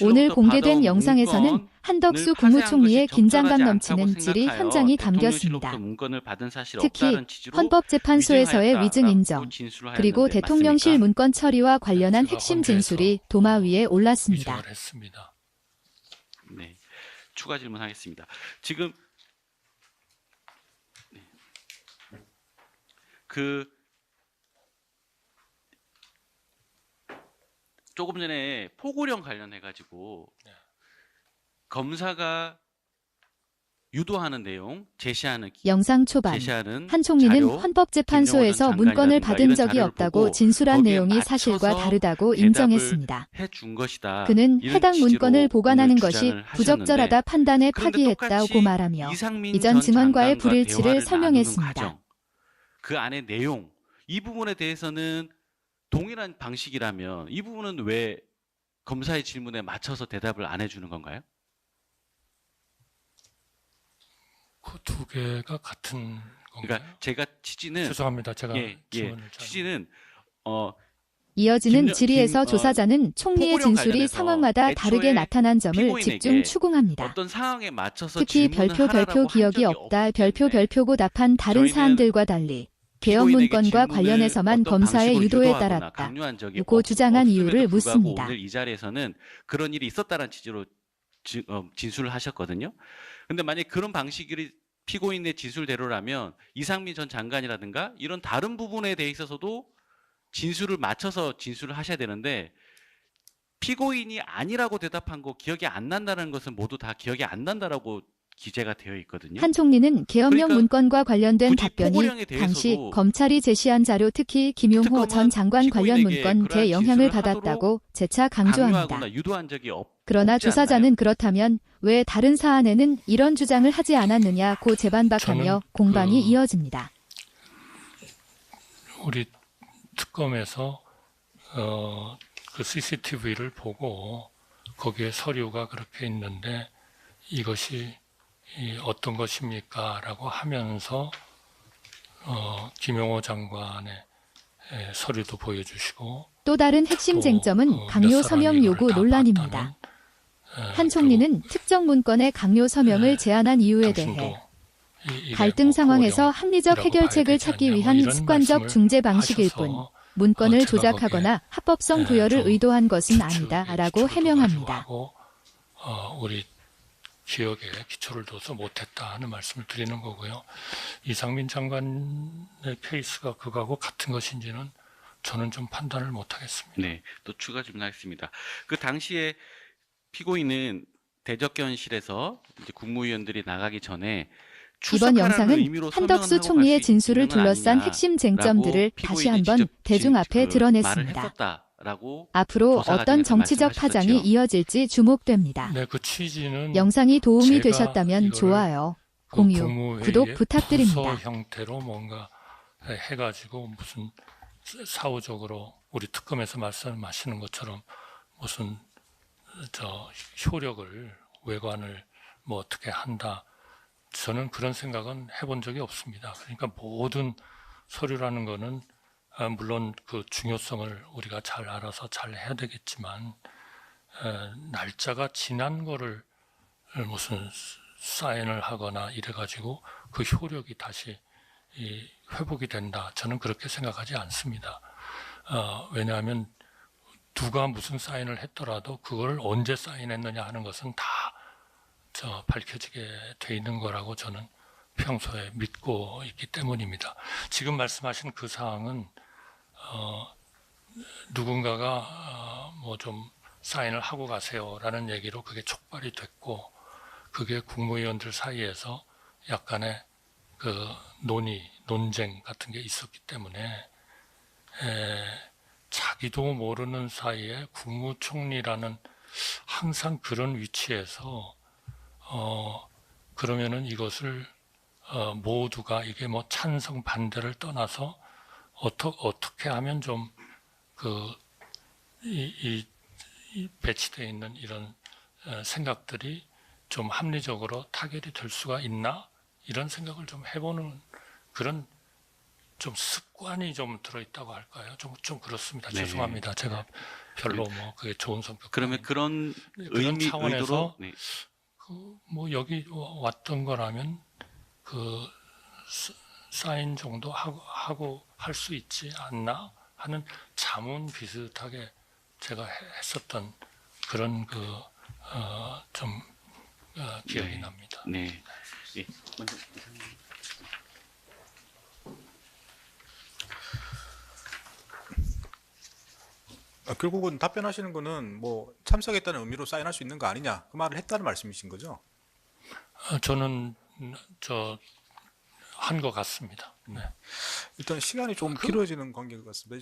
오늘 공개된 영상에서는 한덕수 국무총리의 긴장감 넘치는 질의 현장이 담겼습니다. 특히 헌법재판소에서의 위증 인정, 그리고 대통령실? 문건 처리와 관련한 핵심 진술이 도마 위에 올랐습니다. 네. 추가 질문하겠습니다. 지금 네. 그 조금 전에 포고령 관련해 가지고 네. 검사가 유도하는 내용, 제시하는 기- 영상 초반 제시하는 한 총리는 자료, 헌법재판소에서 문건을 받은 적이 없다고 진술한 내용이 사실과 다르다고 인정했습니다. 해준 것이다. 그는 해당 문건을 보관하는 것이 부적절하다 판단에 파기했다고 말하며 이전 전 증언과의 불일치를 설명했습니다. 과정, 그 안에 내용 이 부분에 대해서는 동일한 방식이라면 이 부분은 왜 검사의 질문에 맞춰서 대답을 안 해주는 건가요? 그 두 개가 같은 건가요? 그러니까 제가 취지는 죄송합니다. 제가 예, 예, 잘 취지는 어 이어지는 김- 질의에서 김- 어, 조사자는 총리의 진술이 상황마다 다르게 나타난 점을 집중 추궁합니다. 어떤 상황에 맞춰서 특히 별표 별표 한 기억이 없다 별표 별표고 답한 다른 사안들과 달리 개헌 문건과 관련해서만 검사의 유도에 따랐다. 고 없- 주장한 이유를 묻습니다. 오늘 이 자리에서는 그런 일이 있었다는 취지로 지- 어, 진술을 하셨거든요. 근데 만약 그런 방식이 피고인의 진술대로라면 이상민 전 장관이라든가 이런 다른 부분에 대해 있어서도 진술을 맞춰서 진술을 하셔야 되는데 피고인이 아니라고 대답한 거 기억이 안 난다는 것은 모두 다 기억이 안 난다라고 기재가 되어 있거든요. 한 총리는 계엄령 그러니까 문건과 관련된 답변이 당시 검찰이 제시한 자료 특히 김용호 전 장관 관련 문건 대영향을 받았다고 재차 강조합니다. 강요하거나 유도한 적이 없. 그러나? 조사자는 그렇다면 왜 다른 사안에는 이런 주장을 하지 않았느냐고 재반박하며 공방이 그- 이어집니다. 우리 특검에서 어, 그 CCTV를 보고 거기에 서류가 그렇게 있는데 이것이 이 어떤 것입니까?라고 하면서 어, 김용호 장관의 에, 서류도 보여주시고 또 다른 핵심 또, 쟁점은 어, 강요 서명 요구 다 논란입니다. 한 총리는 특정 문건의 강요 서명을 네, 제안한 이유에 대해 갈등 뭐 상황에서 합리적 해결책을 찾기 뭐 위한 습관적 중재 방식일 뿐 문건을 조작하거나 합법성 예, 부여를 좀 의도한 것은 아니다라고 해명합니다. 어, 우리 기억에 기초를 둬서 못했다 하는 말씀을 드리는 거고요. 이상민 장관의 케이스가 그거하고 같은 것인지는 저는 좀 판단을 못하겠습니다. 네, 또 추가 질문하겠습니다. 그 당시에 피고인은 대적견실에서 이제 국무위원들이 나가기 전에 이번 영상은 한덕수 총리의 진술을 둘러싼 핵심 쟁점들을 다시 한번 대중 진- 앞에 그 드러냈습니다. 앞으로 어떤 정치적 파장이. 이어질지 주목됩니다. 네, 그 취지는 영상이 도움이 되셨다면 좋아요, 그 공유, 구독 부탁드립니다. 부서 형태로 뭔가 해가지고 무슨 사후적으로 우리 특검에서 말씀하시는 것처럼 무슨 저 효력을 외관을 뭐 어떻게 한다. 저는 그런 생각은 해본 적이 없습니다. 그러니까 모든 서류라는 거는 아, 물론 그 중요성을 우리가 잘 알아서 잘 해야 되겠지만 에, 날짜가 지난 거를 무슨 사인을 하거나 이래가지고 그 효력이 다시 이 회복이 된다. 저는 그렇게 생각하지 않습니다. 어, 왜냐하면 누가 무슨 사인을 했더라도 그걸 언제 사인했느냐 하는 것은 다저 밝혀지게 돼 있는 거라고 저는 평소에 믿고 있기 때문입니다. 지금 말씀하신 그 사항은 어, 누군가가 어, 뭐좀 사인을 하고 가세요라는 얘기로 그게 촉발이 됐고 그게 국무위원들 사이에서 약간의 그 논의, 논쟁 같은 게 있었기 때문에 에, 자기도 모르는 사이에 국무총리라는 항상 그런 위치에서 어 그러면은 이것을 어, 모두가 이게 뭐 찬성 반대를 떠나서 어떠, 어떻게 하면 좀그 이, 이, 이 배치되어 있는 이런 어, 생각들이 좀 합리적으로 타결이 될 수가 있나 이런 생각을 좀 해보는 그런 좀 습관이 좀 들어있다고 할까요? 좀, 좀 그렇습니다. 네. 죄송합니다. 제가 별로 뭐 그게 좋은 성격. 그러면 그런 네, 의미 차원에서 의도로 네. 뭐 여기 와- 왔던 거라면 그 스- 사인 정도 하고 하고 할 수 있지 않나 하는 자문 비슷하게 제가 해- 했었던 그런 그좀 어, 기억이 네. 납니다. 네. 예. 먼저. 아, 결국은 답변하시는 거는 뭐 참석했다는 의미로 사인할 수 있는 거 아니냐 그 말을 했다는 말씀이신 거죠? 어, 저는 저 한 것 같습니다. 네. 일단 시간이 좀 그- 길어지는 관계 같습니다.